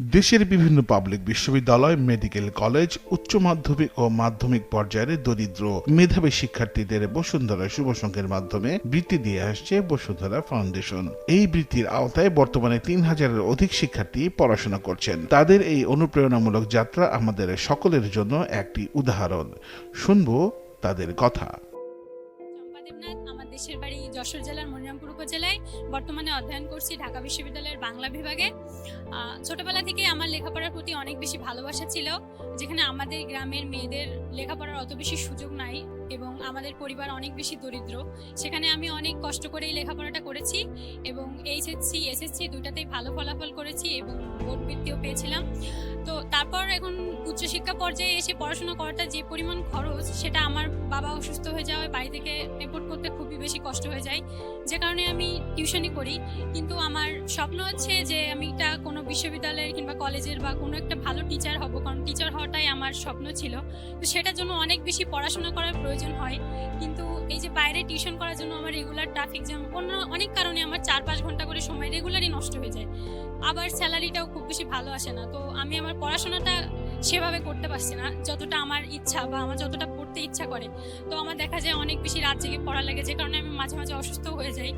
দেশের বিভিন্ন পাবলিক বিশ্ববিদ্যালয় মেডিকেল কলেজ উচ্চ মাধ্যমিক ও মাধ্যমিক পর্যায়ের দরিদ্র মেধাবী শিক্ষার্থীদের বসুন্ধরা শুভ সংঘের মাধ্যমে বৃত্তি দিয়ে আসছে বসুন্ধরা ফাউন্ডেশন এই বৃত্তির আওতায় বর্তমানে তিন হাজারের অধিক শিক্ষার্থী পড়াশোনা করছেন। তাদের এই অনুপ্রেরণামূলক যাত্রা আমাদের সকলের জন্য একটি উদাহরণ। শুনব তাদের কথা। দেশের বাড়ি যশোর জেলার মনিরামপুর উপজেলায় বর্তমানে অধ্যয়ন করছি ঢাকা বিশ্ববিদ্যালয়ের বাংলা বিভাগে। ছোটবেলা থেকে আমার লেখাপড়ার প্রতি অনেক বেশি ভালোবাসা ছিল, যেখানে আমাদের গ্রামের মেয়েদের লেখাপড়ার অত বেশি সুযোগ নাই এবং আমাদের পরিবার অনেক বেশি দরিদ্র। সেখানে আমি অনেক কষ্ট করেই লেখাপড়াটা করেছি এবং এইচএসসি, এসএসসি দুটাতেই ভালো ফলাফল করেছি এবং বোর্ড বৃত্তিও পেয়েছিলাম। তো তারপর এখন উচ্চশিক্ষা পর্যায়ে এসে পড়াশোনা করাটা যে পরিমাণ খরচ, সেটা আমার বাবা অসুস্থ হয়ে যাওয়ায় বাড়ি থেকে রিপোর্ট করতে খুবই বেশি কষ্ট হয়ে যায়। যে কারণে আমি টিউশনই করি। কিন্তু আমার স্বপ্ন হচ্ছে যে আমি একটা কোনো বিশ্ববিদ্যালয়ের কিংবা কলেজের বা কোনো একটা ভালো টিচার হব, কারণ টিচার হওয়াটাই আমার স্বপ্ন ছিল। তো সেটার জন্য অনেক বেশি পড়াশোনা করার প্রয়োজন হয়। কিন্তু এই যে বাইরে টিউশন করার জন্য আমার রেগুলার ট্রাফিক জ্যাম অন্য অনেক কারণে আমার চার পাঁচ আবার স্যালারিটাও খুব বেশি ভালো আসে না। তো আমি আমার পড়াশোনাটা সেভাবে করতে পারছি না, যতটা আমার ইচ্ছা বা আমার যতটা পড়তে ইচ্ছা করে। তো আমার দেখা যায় অনেক বেশি রাত জেগে পড়া লাগে, যে কারণে আমি মাঝে মাঝে অসুস্থ হয়ে যাই।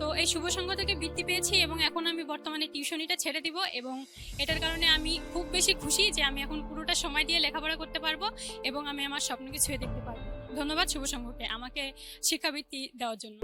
তো এই শুভ সংঘ থেকে বৃত্তি পেয়েছি এবং এখন আমি বর্তমানে টিউশনিটা ছেড়ে দিব এবং এটার কারণে আমি খুব বেশি খুশি যে আমি এখন পুরোটা সময় দিয়ে লেখাপড়া করতে পারব এবং আমি আমার স্বপ্নকে ছুঁয়ে দেখতে পারব। ধন্যবাদ শুভ সংঘকে আমাকে শিক্ষাবৃত্তি দেওয়ার জন্য।